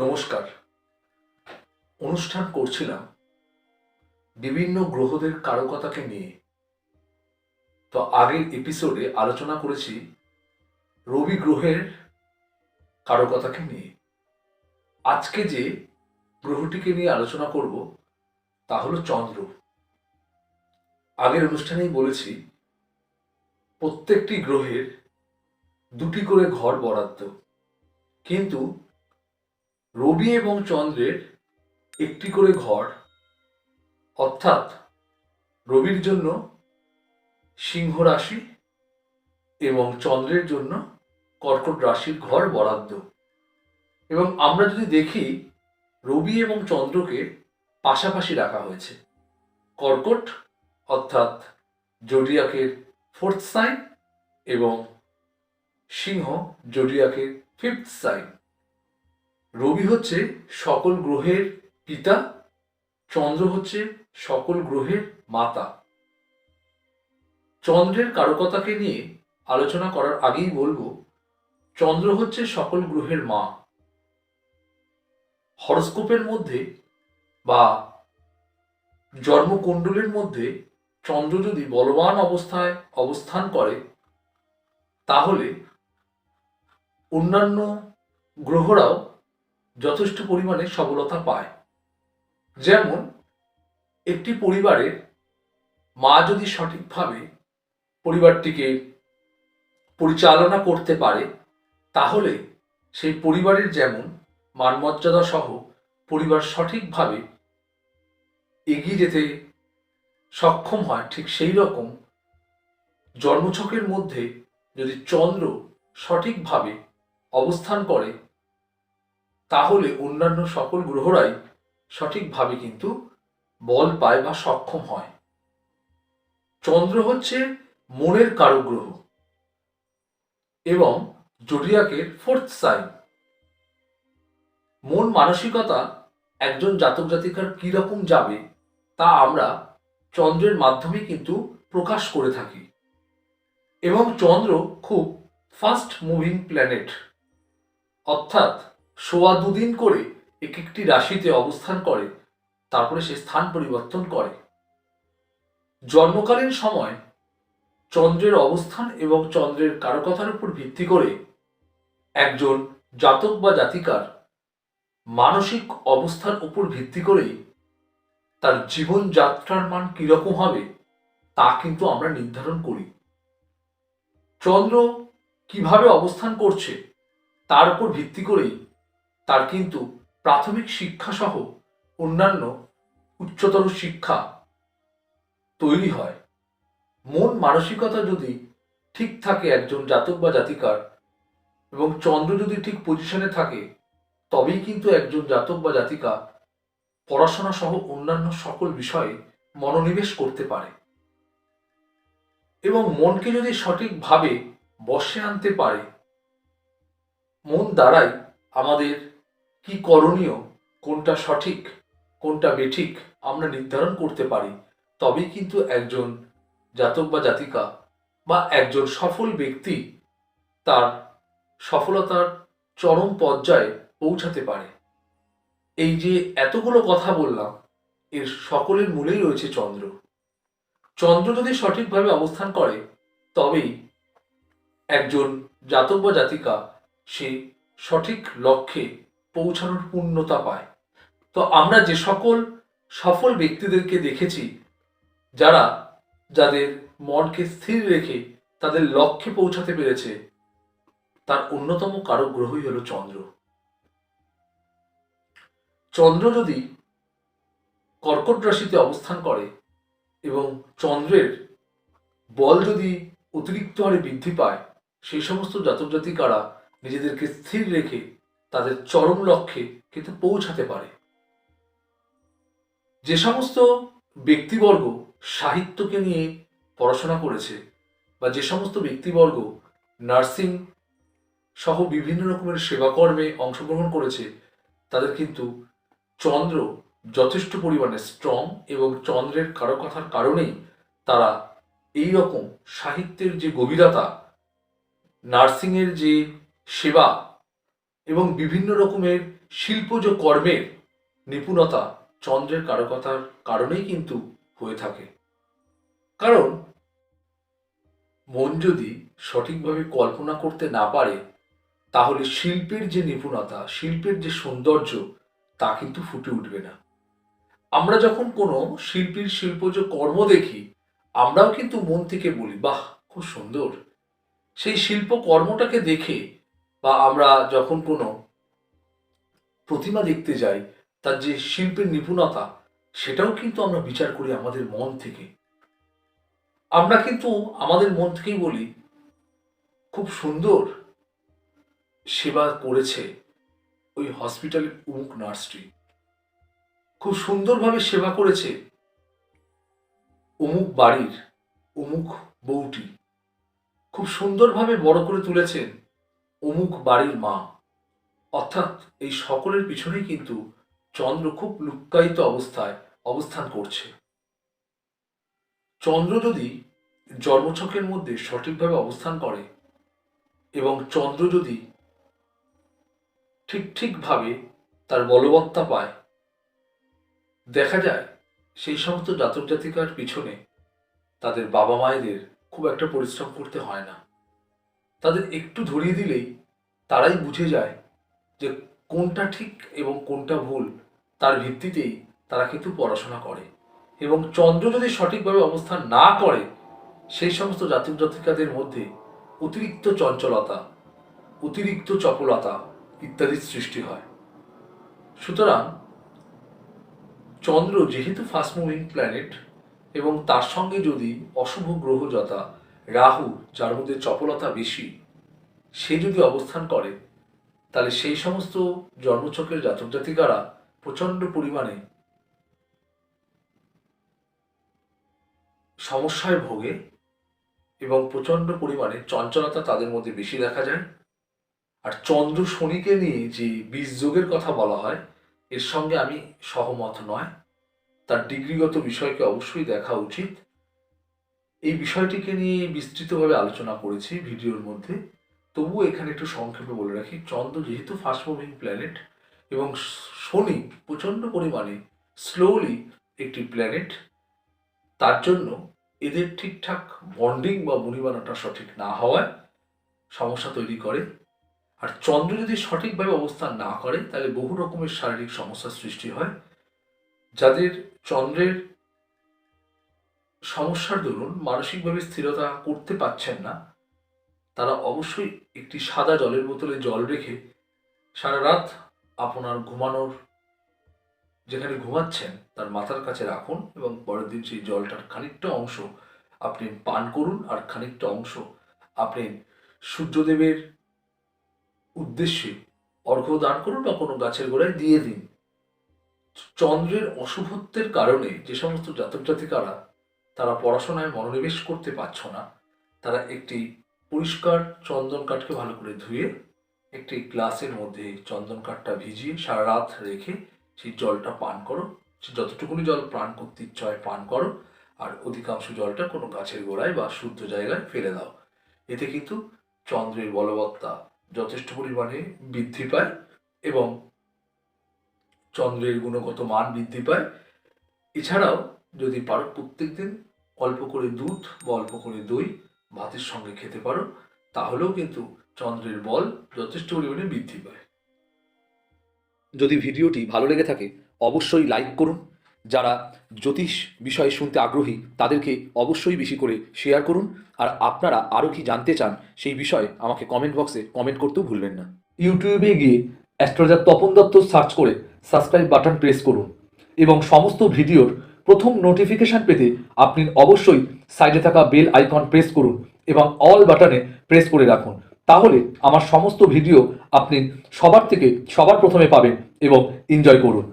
নমস্কার। অনুষ্ঠান করছিলাম বিভিন্ন গ্রহদের কারকতাকে নিয়ে। তো আগের এপিসোডে আলোচনা করেছি রবি গ্রহের কারকতাকে নিয়ে। আজকে যে গ্রহটিকে নিয়ে আলোচনা করব তা হলো চন্দ্র। আগের অনুষ্ঠানেই বলেছি, প্রত্যেকটি গ্রহের দুটি করে ঘর বরাদ্দ। কিন্তু রবি এবং চন্দ্রের একটি করে ঘর, অর্থাৎ রবির জন্য সিংহ রাশি এবং চন্দ্রের জন্য কর্কট রাশির ঘর বরাদ্দ। এবং আমরা যদি দেখি, রবি এবং চন্দ্রকে পাশাপাশি রাখা হয়েছে। কর্কট, অর্থাৎ জোডিয়াকের ফোর্থ সাইন এবং সিংহ জোডিয়াকের ফিফথ সাইন। রবি হচ্ছে সকল গ্রহের পিতা, চন্দ্র হচ্ছে সকল গ্রহের মাতা। চন্দ্রের কারকতাকে নিয়ে আলোচনা করার আগেই বলব, চন্দ্র হচ্ছে সকল গ্রহের মা। হরস্কোপের মধ্যে বা জন্মকুণ্ডলের মধ্যে চন্দ্র যদি বলবান অবস্থায় অবস্থান করে, তাহলে অন্যান্য গ্রহরাও যথেষ্ট পরিমাণে সবলতা পায়। যেমন, একটি পরিবারের মা যদি সঠিকভাবে পরিবারটিকে পরিচালনা করতে পারে, তাহলে সেই পরিবারের যেমন মানমর্যাদা সহ পরিবার সঠিকভাবে এগিয়ে যেতে সক্ষম হয়, ঠিক সেই রকম জন্মছকের মধ্যে যদি চন্দ্র সঠিকভাবে অবস্থান করে তাহলে অন্যান্য সকল গ্রহরাই সঠিকভাবে কিন্তু বল পায় বা সক্ষম হয়। চন্দ্র হচ্ছে মনের কারক গ্রহ এবং জোডিয়াকের ফোর্থ সাইন মন মানসিকতা একজন জাতক জাতিকার কীরকম যাবে তা আমরা চন্দ্রের মাধ্যমে কিন্তু প্রকাশ করে থাকি। এবং চন্দ্র খুব ফাস্ট মুভিং প্ল্যানেট অর্থাৎ সোয়া দুদিন করে এক একটি রাশিতে অবস্থান করে, তারপরে সে স্থান পরিবর্তন করে। জন্মকালীন সময় চন্দ্রের অবস্থান এবং চন্দ্রের কারকতার উপর ভিত্তি করে একজন জাতক বা জাতিকার মানসিক অবস্থার উপর ভিত্তি করেই তার জীবনযাত্রার মান কীরকম হবে, তা কিন্তু আমরা নির্ধারণ করি। চন্দ্র কীভাবে অবস্থান করছে, তার উপর ভিত্তি করেই তার কিন্তু প্রাথমিক শিক্ষা সহ অন্যান্য উচ্চতর শিক্ষা তৈরি হয়। মন মানসিকতা যদি ঠিক থাকে একজন জাতক বা জাতিকার এবং চন্দ্র যদি ঠিক পজিশনে থাকে, তবেই কিন্তু একজন জাতক বা জাতিকা পড়াশোনা সহ অন্যান্য সকল বিষয়ে মনোনিবেশ করতে পারে। এবং মনকে যদি সঠিকভাবে বসে আনতে পারে, মন দ্বারাই আমাদের কি করণীয়? কোনটা সঠিক? কোনটা বেঠিক? আমরা নির্ধারণ করতে পারি। তবেই কিন্তু একজন জাতক বা জাতিকা বা একজন সফল ব্যক্তি তার সফলতার চরম পর্যায়ে পৌঁছাতে পারে। এই যে এতগুলো কথা বললাম, এর সকলের মূলেই রয়েছে চন্দ্র। চন্দ্র যদি সঠিকভাবে অবস্থান করে, তবেই একজন জাতক বা জাতিকা সে সঠিক লক্ষ্যে পৌঁছানোর পূর্ণতা পায়। তো আমরা যে সকল সফল ব্যক্তিদেরকে দেখেছি, যারা যাদের মনকে স্থির রেখে তাদের লক্ষ্যে পৌঁছাতে পেরেছে, তার অন্যতম কারক গ্রহই হলো চন্দ্র। চন্দ্র যদি কর্কট রাশিতে অবস্থান করে এবং চন্দ্রের বল যদি অতিরিক্ত হারে বৃদ্ধি পায়, সেই সমস্ত জাতক জাতিকারা নিজেদেরকে স্থির রেখে তাদের চরম লক্ষ্যে কিন্তু পৌঁছাতে পারে। যে সমস্ত ব্যক্তিবর্গ সাহিত্যকে নিয়ে পড়াশোনা করেছে বা যে সমস্ত ব্যক্তিবর্গ নার্সিং সহ বিভিন্ন রকমের সেবাকর্মে অংশগ্রহণ করেছে, তাদের কিন্তু চন্দ্র যথেষ্ট পরিমাণে স্ট্রং এবং চন্দ্রের কারকথার কারণেই তারা এই রকম সাহিত্যের যে গভীরতা, নার্সিংয়ের যে সেবা এবং বিভিন্ন রকমের শিল্পজ কর্মের নিপুণতা চন্দ্রের কারকতার কারণেই কিন্তু হয়ে থাকে। কারণ মন যদি সঠিকভাবে কল্পনা করতে না পারে, তাহলে শিল্পের যে নিপুণতা, শিল্পের যে সৌন্দর্য, তা কিন্তু ফুটে উঠবে না। আমরা যখন কোনো শিল্পীর শিল্পজ কর্ম দেখি, আমরাও কিন্তু মন থেকে বলি, বাহ, খুব সুন্দর। সেই শিল্প কর্মটাকে দেখে বা আমরা যখন কোনো প্রতিমা দেখতে যাই, তার যে শিল্পের নিপুণতা, সেটাও কিন্তু আমরা বিচার করি আমাদের মন থেকে। আমরা কিন্তু আমাদের মন থেকেই বলি, খুব সুন্দর সেবা করেছে ওই হসপিটালের উমুক নার্সটি। খুব সুন্দরভাবে সেবা করেছে অমুক বাড়ির অমুক বউটি। খুব সুন্দরভাবে বড় করে তুলেছেন। অমুক বাড়ির মা। অর্থাৎ এই সকলের পিছনেই কিন্তু চন্দ্র খুব লুক্কায়িত অবস্থায় অবস্থান করছে। চন্দ্র যদি জন্মছকের মধ্যে সঠিকভাবে অবস্থান করে এবং চন্দ্র যদি ঠিক ঠিকভাবে তার বলবত্তা পায়, দেখা যায় সেই সমস্ত জাতক জাতিকার পিছনে তাদের বাবা মায়েদের খুব একটা পরিশ্রম করতে হয় না। তাদের একটু ধরিয়ে দিলেই তারাই বুঝে যায় যে কোনটা ঠিক এবং কোনটা ভুল। তার ভিত্তিতেই তারা কিন্তু পড়াশোনা করে। এবং চন্দ্র যদি সঠিকভাবে অবস্থান না করে, সেই সমস্ত জাতক জাতিকাদের মধ্যে অতিরিক্ত চঞ্চলতা, অতিরিক্ত চপলতা ইত্যাদির সৃষ্টি হয়। সুতরাং চন্দ্র যেহেতু ফাস্ট মুভিং প্ল্যানেট এবং তার সঙ্গে যদি অশুভ গ্রহ যথা রাহু, যার মধ্যে চপলতা বেশি, সে যদি অবস্থান করে, তাহলে সেই সমস্ত জন্মচক্রের জাতক জাতিকারা প্রচণ্ড পরিমাণে সমস্যায় ভোগে এবং প্রচণ্ড পরিমাণে চঞ্চলতা তাদের মধ্যে বেশি দেখা যায়। আর চন্দ্র শনিকে নিয়ে যে বীজ যোগের কথা বলা হয়, এর সঙ্গে আমি সহমত নয়। তার ডিগ্রিগত বিষয়কে অবশ্যই দেখা উচিত। এই বিষয়টিকে নিয়ে বিস্তৃতভাবে আলোচনা করেছি ভিডিওর মধ্যে। তবুও এখানে একটু সংক্ষেপে বলে রাখি, চন্দ্র যেহেতু ফাস্ট মুভিং প্ল্যানেট এবং শনি প্রচণ্ড পরিমাণে স্লোলি একটি প্ল্যানেট তার জন্য এদের ঠিকঠাক বন্ডিং বা মণিবানাটা সঠিক না হওয়ায় সমস্যা তৈরি করে। আর চন্দ্র যদি সঠিকভাবে অবস্থান না করে, তাহলে বহু রকমের শারীরিক সমস্যার সৃষ্টি হয়, যাদের চন্দ্রের সমস্যার দরুন মানসিকভাবে স্থিরতা করতে পারছেন না। তারা অবশ্যই একটি সাদা জলের বোতলে জল রেখে সারা রাত আপনার ঘুমানোর, যেখানে ঘুমাচ্ছেন তার মাথার কাছে রাখুন এবং পরের দিন সেই জলটার খানিকটা অংশ আপনি পান করুন আর খানিকটা অংশ আপনি সূর্যদেবের উদ্দেশ্যে অর্ঘ্য দান করুন বা কোনো গাছের গোড়ায় দিয়ে দিন। চন্দ্রের অশুভত্বের কারণে যে সমস্ত জাতক জাতিকারা তারা পড়াশোনায় মনোনিবেশ করতে পারছ না, তারা একটি পরিষ্কার চন্দন কাঠকে ভালো করে ধুয়ে একটি গ্লাসের মধ্যে চন্দন কাঠটা ভিজিয়ে সারা রাত রেখে সেই জলটা পান করো। যতটুকুনি জল পান করতে ইচ্ছা পান করো, আর অধিকাংশ জলটা কোনো গাছের গোড়ায় বা শুদ্ধ জায়গায় ফেলে দাও। এতে কিন্তু চন্দ্রের বলবত্তা যথেষ্ট পরিমাণে বৃদ্ধি পায় এবং চন্দ্রের গুণগত মান বৃদ্ধি পায়। এছাড়াও যদি পারো প্রত্যেক দিন অল্প করে দুধ বা অল্প করে দই ভাতের সঙ্গে খেতে পারো, তাহলেও কিন্তু চন্দ্রের বল যথেষ্ট পরিমাণে বৃদ্ধি পায়। যদি ভিডিওটি ভালো লেগে থাকে, অবশ্যই লাইক করুন। যারা জ্যোতিষ বিষয়ে শুনতে আগ্রহী, তাদেরকে অবশ্যই বেশি করে শেয়ার করুন। আর আপনারা আরও কি জানতে চান সেই বিষয়ে আমাকে কমেন্ট বক্সে কমেন্ট করতেও ভুলবেন না। ইউটিউবে গিয়ে অ্যাস্ট্রোলজার তপন দত্ত সার্চ করে সাবস্ক্রাইব বাটন প্রেস করুন। এবং সমস্ত ভিডিওর প্রথম নোটিফিকেশান পেতে আপনি অবশ্যই সাইডে থাকা বেল আইকন প্রেস করুন এবং অল বাটনে প্রেস করে রাখুন। তাহলে আমার সমস্ত ভিডিও আপনি সবার থেকে সবার প্রথমে পাবেন এবং এনজয় করুন।